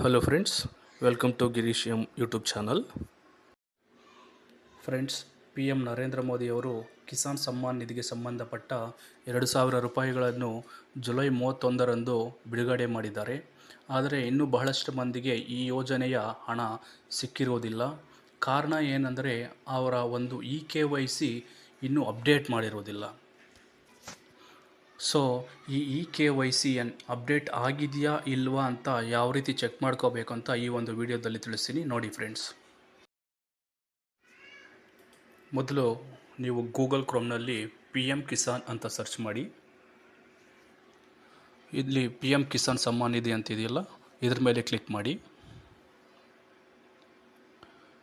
Hello friends welcome to Girish M YouTube channel friends P M Narendra ಮೋದಿಯವರು ಕಿಸಾನ್ ಸಮ್ಮಾನ್ ನಿಧಿಗೆ ಸಂಬಂಧಪಟ್ಟ ಎರಡು ಸಾವಿರ ರೂಪಾಯಿಗಳನ್ನು ಜುಲೈ ಮೂವತ್ತೊಂದರಂದು ಬಿಡುಗಡೆ ಮಾಡಿದ್ದಾರೆ. ಆದರೆ ಇನ್ನೂ ಬಹಳಷ್ಟು ಮಂದಿಗೆ ಈ ಯೋಜನೆಯ ಹಣ ಸಿಕ್ಕಿರುವುದಿಲ್ಲ ಕಾರಣ ಏನಂದರೆ ಅವರ ಒಂದು ಇ ಕೆ ವೈ ಸಿ ಇನ್ನೂ ಅಪ್ಡೇಟ್ ಮಾಡಿರುವುದಿಲ್ಲ ಸೊ ಈ ಇ ಕೆ ವೈ ಸಿ ಎನ್ ಅಪ್ಡೇಟ್ ಆಗಿದೆಯಾ ಇಲ್ವಾ ಅಂತ ಯಾವ ರೀತಿ ಚೆಕ್ ಮಾಡ್ಕೋಬೇಕು ಅಂತ ಈ ಒಂದು ವಿಡಿಯೋದಲ್ಲಿ ತಿಳಿಸ್ತೀನಿ. ನೋಡಿ ಫ್ರೆಂಡ್ಸ್ ಮೊದಲು ನೀವು ಗೂಗಲ್ ಕ್ರೋಮ್ನಲ್ಲಿ ಪಿ ಎಂ ಕಿಸಾನ್ ಅಂತ ಸರ್ಚ್ ಮಾಡಿ. ಇಲ್ಲಿ ಪಿ ಎಂ ಕಿಸಾನ್ ಸಮ್ಮಾನ್ ನಿಧಿ ಅಂತಿದೆಯಲ್ಲ ಇದ್ರ ಮೇಲೆ ಕ್ಲಿಕ್ ಮಾಡಿ.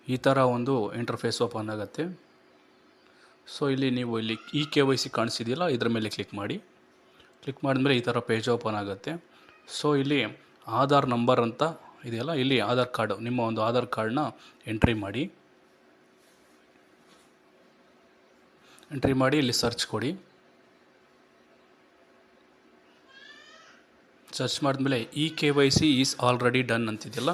ಈ ಥರ ಒಂದು ಇಂಟರ್ಫೇಸ್ ಓಪನ್ ಆಗುತ್ತೆ. ಸೊ ಇಲ್ಲಿ ನೀವು ಇಲ್ಲಿ ಇ ಕೆ ವೈ ಸಿ ಕಾಣಿಸಿದೆಯಲ್ಲ, ಇದ್ರ ಮೇಲೆ ಕ್ಲಿಕ್ ಮಾಡಿ. ಕ್ಲಿಕ್ ಮಾಡಿದ್ಮೇಲೆ ಈ ಥರ ಪೇಜ್ ಓಪನ್ ಆಗುತ್ತೆ. ಸೊ ಇಲ್ಲಿ ಆಧಾರ್ ನಂಬರ್ ಅಂತ ಇದೆಯಲ್ಲ, ಇಲ್ಲಿ ಆಧಾರ್ ಕಾರ್ಡು, ನಿಮ್ಮ ಒಂದು ಆಧಾರ್ ಕಾರ್ಡನ್ನ ಎಂಟ್ರಿ ಮಾಡಿ. ಎಂಟ್ರಿ ಮಾಡಿ, ಇಲ್ಲಿ ಸರ್ಚ್ ಕೊಡಿ. ಸರ್ಚ್ ಮಾಡಿದ್ಮೇಲೆ E K Y C is already done ಅಂತಿದೆಯಲ್ಲ,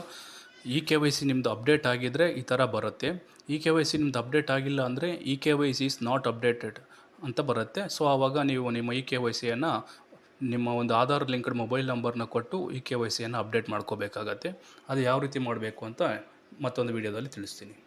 E K Y C ನಿಮ್ಮದು ಅಪ್ಡೇಟ್ ಆಗಿದ್ದರೆ ಈ ಥರ ಬರುತ್ತೆ. ಇ ಕೆ ವೈ ಸಿ ನಿಮ್ಮದು ಅಪ್ಡೇಟ್ ಆಗಿಲ್ಲ ಅಂದರೆ E K Y C is not updated ಅಂತ ಬರುತ್ತೆ. ಸೊ ಆವಾಗ ನೀವು ನಿಮ್ಮ ಇ ಕೆ ವೈ ಸಿಯನ್ನು ನಿಮ್ಮ ಒಂದು ಆಧಾರ್ ಲಿಂಕ್ಡ್ ಮೊಬೈಲ್ ನಂಬರ್ನ ಕೊಟ್ಟು ಈ ಕೆ ವೈ ಸಿಯನ್ನು ಅಪ್ಡೇಟ್ ಮಾಡ್ಕೋಬೇಕಾಗತ್ತೆ. ಅದು ಯಾವ ರೀತಿ ಮಾಡಬೇಕು ಅಂತ ಮತ್ತೊಂದು ವೀಡಿಯೋದಲ್ಲಿ ತಿಳಿಸ್ತೀನಿ.